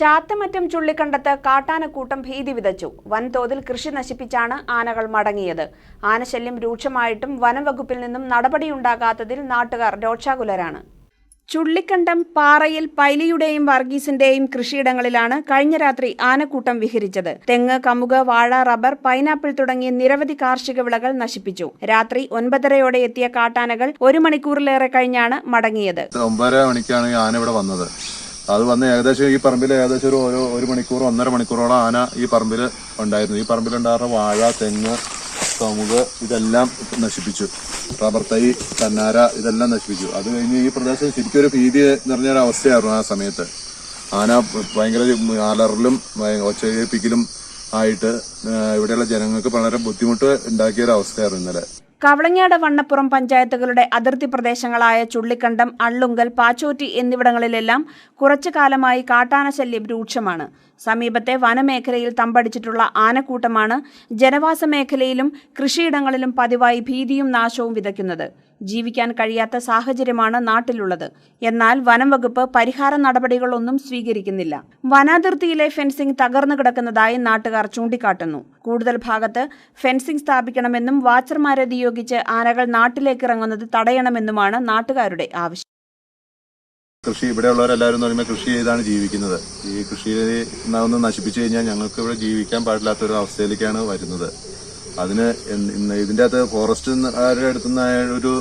ചാത്തമറ്റം ചുള്ളിക്കണ്ടത്ത് കാട്ടാനക്കൂട്ടം ഭീതി വിതച്ചു. വൻതോതിൽ കൃഷി നശിപ്പിച്ചാണ് ആനകൾ മടങ്ങിയത്. ആനശല്യം രൂക്ഷമായിട്ടും വനംവകുപ്പിൽ നിന്നും നടപടിയുണ്ടാകാത്തതിൽ നാട്ടുകാർ രോക്ഷാകുലരാണ് ചുള്ളിക്കണ്ടം പാറയിൽ പൈലിയുടെയും വർഗീസിന്റെയും കൃഷിയിടങ്ങളിലാണ് കഴിഞ്ഞ രാത്രി ആനക്കൂട്ടം വിഹരിച്ചത്. തെങ്ങ് കമുക് വാഴ റബ്ബർ പൈനാപ്പിൾ തുടങ്ങിയ നിരവധി കാർഷിക വിളകൾ നശിപ്പിച്ചു. രാത്രി ഒൻപതരയോടെ എത്തിയ കാട്ടാനകൾ ഒരു മണിക്കൂറിലേറെ കഴിഞ്ഞാണ് മടങ്ങിയത്. ഒമ്പതര മണിക്കാണ് ആന ഇവിടെ വന്നത്. അത് വന്ന് ഏകദേശം ഈ പറമ്പിൽ ഏകദേശം ഒരു ഒരു ഒരു മണിക്കൂർ ഒന്നര മണിക്കൂറോളം ആന ഈ പറമ്പിൽ ഉണ്ടായിരുന്നു. ഈ പറമ്പിൽ പറമ്പിലുണ്ടായിരുന്ന വാഴ തെങ്ങ് കമുക് ഇതെല്ലാം നശിപ്പിച്ചു. റബ്ബർ തൈ തന്നാര ഇതെല്ലാം നശിപ്പിച്ചു. അത് കഴിഞ്ഞ് ഈ പ്രദേശം ശരിക്കും ഒരു ഭീതി നിറഞ്ഞ ഒരു അവസ്ഥയായിരുന്നു ആ സമയത്ത്. ആന ഭയങ്കര അലറലും ഒച്ചയിപ്പിക്കലും ആയിട്ട് ഇവിടെയുള്ള ജനങ്ങൾക്ക് വളരെ ബുദ്ധിമുട്ട് ഉണ്ടാക്കിയ ഒരു അവസ്ഥയായിരുന്നു ഇന്നലെ. കവളങ്ങാട് വണ്ണപ്പുറം പഞ്ചായത്തുകളുടെ അതിർത്തി പ്രദേശങ്ങളായ ചുള്ളിക്കണ്ടം അള്ളുങ്കൽ പാച്ചോറ്റി എന്നിവിടങ്ങളിലെല്ലാം കുറച്ചു കാലമായി കാട്ടാന ശല്യം രൂക്ഷമാണ്. സമീപത്തെ വനമേഖലയിൽ തമ്പടിച്ചിട്ടുള്ള ആനക്കൂട്ടമാണ് ജനവാസ മേഖലയിലും കൃഷിയിടങ്ങളിലും പതിവായി ഭീതിയും നാശവും വിതയ്ക്കുന്നത്. ജീവിക്കാൻ കഴിയാത്ത സാഹചര്യമാണ് നാട്ടിലുള്ളത്. എന്നാൽ വനം വകുപ്പ് പരിഹാര നടപടികളൊന്നും സ്വീകരിക്കുന്നില്ല. വനാതിർത്തിയിലെ ഫെൻസിംഗ് തകർന്നു കിടക്കുന്നതായി നാട്ടുകാർ ചൂണ്ടിക്കാട്ടുന്നു. കൂടുതൽ ഭാഗത്ത് ഫെൻസിംഗ് സ്ഥാപിക്കണമെന്നും വാച്ചർമാരെ നിയോഗിച്ച് ആനകൾ നാട്ടിലേക്കിറങ്ങുന്നത് തടയണമെന്നുമാണ് നാട്ടുകാരുടെ ആവശ്യം. കൃഷി ഇവിടെയുള്ളവരെല്ലാവരും എന്ന് പറയുമ്പോൾ കൃഷി ചെയ്താണ് ജീവിക്കുന്നത്. ഈ കൃഷി ഒന്ന് നശിപ്പിച്ചു കഴിഞ്ഞാൽ ഞങ്ങൾക്ക് ഇവിടെ ജീവിക്കാൻ പാടില്ലാത്തൊരു അവസ്ഥയിലേക്കാണ് വരുന്നത്. അതിന് ഇതിന്റെ അകത്ത് ഫോറസ്റ്റുകാരുടെ അടുത്തുനിന്ന് ഒരു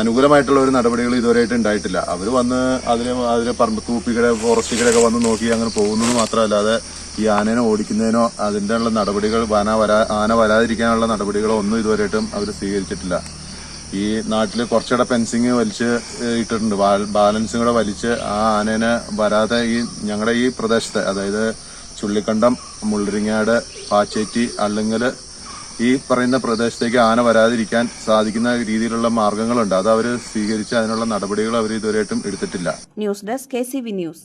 അനുകൂലമായിട്ടുള്ള ഒരു നടപടികൾ ഇതുവരെയായിട്ട് ഉണ്ടായിട്ടില്ല. അവർ വന്ന് അതിനെ അതിന് പറമ്പ് തൂപ്പിക്കടെ ഫോറസ്റ്റുകാരൊക്കെ വന്ന് നോക്കി അങ്ങനെ പോകുന്നത് മാത്രമല്ലാതെ ഈ ആനേനെ ഓടിക്കുന്നതിനോ അതിന്റെ ഉള്ള നടപടികൾ ആന വരാ ആന വരാതിരിക്കാനുള്ള നടപടികളോ ഒന്നും ഇതുവരെയായിട്ടും അവർ സ്വീകരിച്ചിട്ടില്ല. ഈ നാട്ടിൽ കുറച്ചുകൂടെ ഫെൻസിങ് വലിച്ച് ഇട്ടിട്ടുണ്ട്. ബാലൻസും കൂടെ വലിച്ച് ആ ആനേനെ വരാതെ ഈ ഞങ്ങളുടെ ഈ പ്രദേശത്തെ അതായത് ചുള്ളിക്കണ്ടം മുള്ളരിങ്ങാട് പാച്ചേറ്റി അല്ലെങ്കിൽ ഈ പറയുന്ന പ്രദേശത്തേക്ക് ആന വരാതിരിക്കാൻ സാധിക്കുന്ന രീതിയിലുള്ള മാർഗങ്ങളുണ്ട്. അത് അവർ സ്വീകരിച്ച് അതിനുള്ള നടപടികൾ അവർ ഇതുവരെയായിട്ടും എടുത്തിട്ടില്ല. News desk K news.